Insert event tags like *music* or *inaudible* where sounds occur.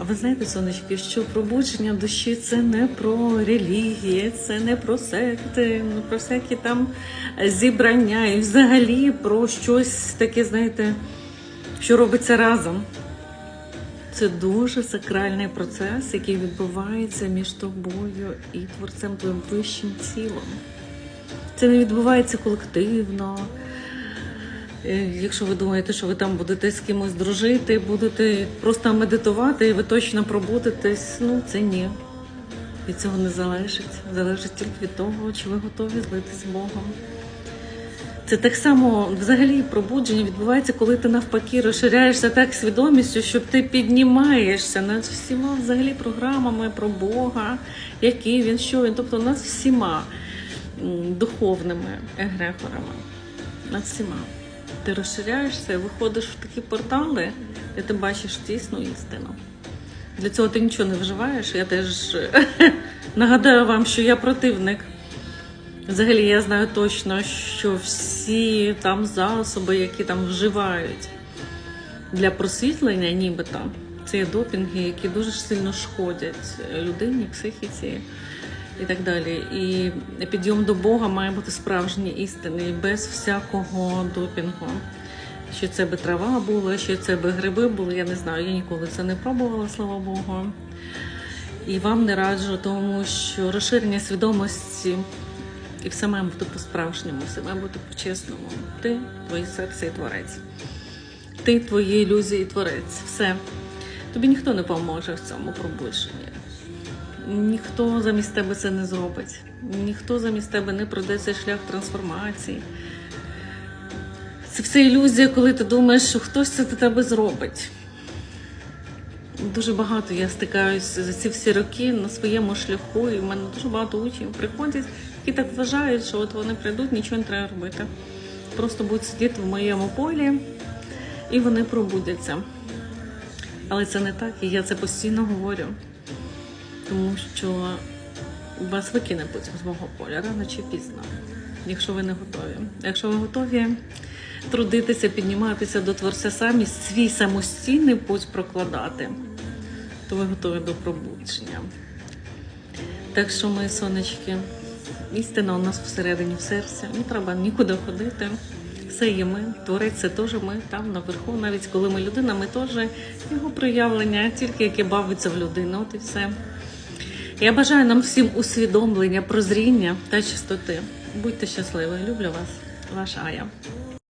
А ви знаєте, сонечки, що пробудження душі це не про релігії, це не про секти, не про всякі там зібрання і взагалі про щось таке, знаєте, що робиться разом. Це дуже сакральний процес, який відбувається між тобою і творцем твоїм вищим тілом. Це не відбувається колективно. Е, Якщо ви думаєте, що ви там будете з кимось дружити, будете просто медитувати, і ви точно пробудетесь, ну це ні. Від цього не залежить. Залежить тільки від того, чи ви готові злитись з Богом. Це так само взагалі пробудження відбувається, коли ти навпаки розширяєшся так свідомістю, що ти піднімаєшся над всіма взагалі програмами про Бога, який він, що він, тобто над всіма духовними егрегорами, над всіма. Ти розширяєшся і виходиш в такі портали, де ти бачиш дійсну істину. Для цього ти нічого не вживаєш. Я теж *laughs* нагадаю вам, що я противник. Взагалі я знаю точно, що всі там засоби, які там вживають для просвітлення, нібито, це є допінги, які дуже сильно шкодять людині, психіці і так далі. І підйом до Бога має бути справжній істинний, без всякого допінгу. Що це би трава була, що це би гриби були, я не знаю, я ніколи це не пробувала, слава Богу. І вам не раджу, тому що розширення свідомості і все має бути по-справжньому, все має бути по-чесному. Ти, твоє серце і творець. Ти, твої ілюзії і творець. Все. Тобі ніхто не поможе в цьому пробудженні. Ніхто замість тебе це не зробить. Ніхто замість тебе не пройде цей шлях трансформації. Це все ілюзія, коли ти думаєш, що хтось це для тебе зробить. Дуже багато я стикаюся за ці всі роки на своєму шляху, і в мене дуже багато учнів приходять, які так вважають, що от вони прийдуть, нічого не треба робити. Просто будуть сидіти в моєму полі, і вони пробудяться. Але це не так, і я це постійно говорю, тому що вас викине потім з мого поля рано чи пізно, якщо ви не готові. Якщо ви готові трудитися, підніматися до творця самі, свій самостійний путь прокладати, то ви готові до пробудження. Так що, мої сонечки, істина у нас всередині в серці. Не треба нікуди ходити. Все є ми, творець це теж ми там наверху. Навіть коли ми людина, ми теж його проявлення, тільки яке бавиться в людину. От і все. Я бажаю нам всім усвідомлення, прозріння та чистоти. Будьте щасливі. Люблю вас, ваша Ая.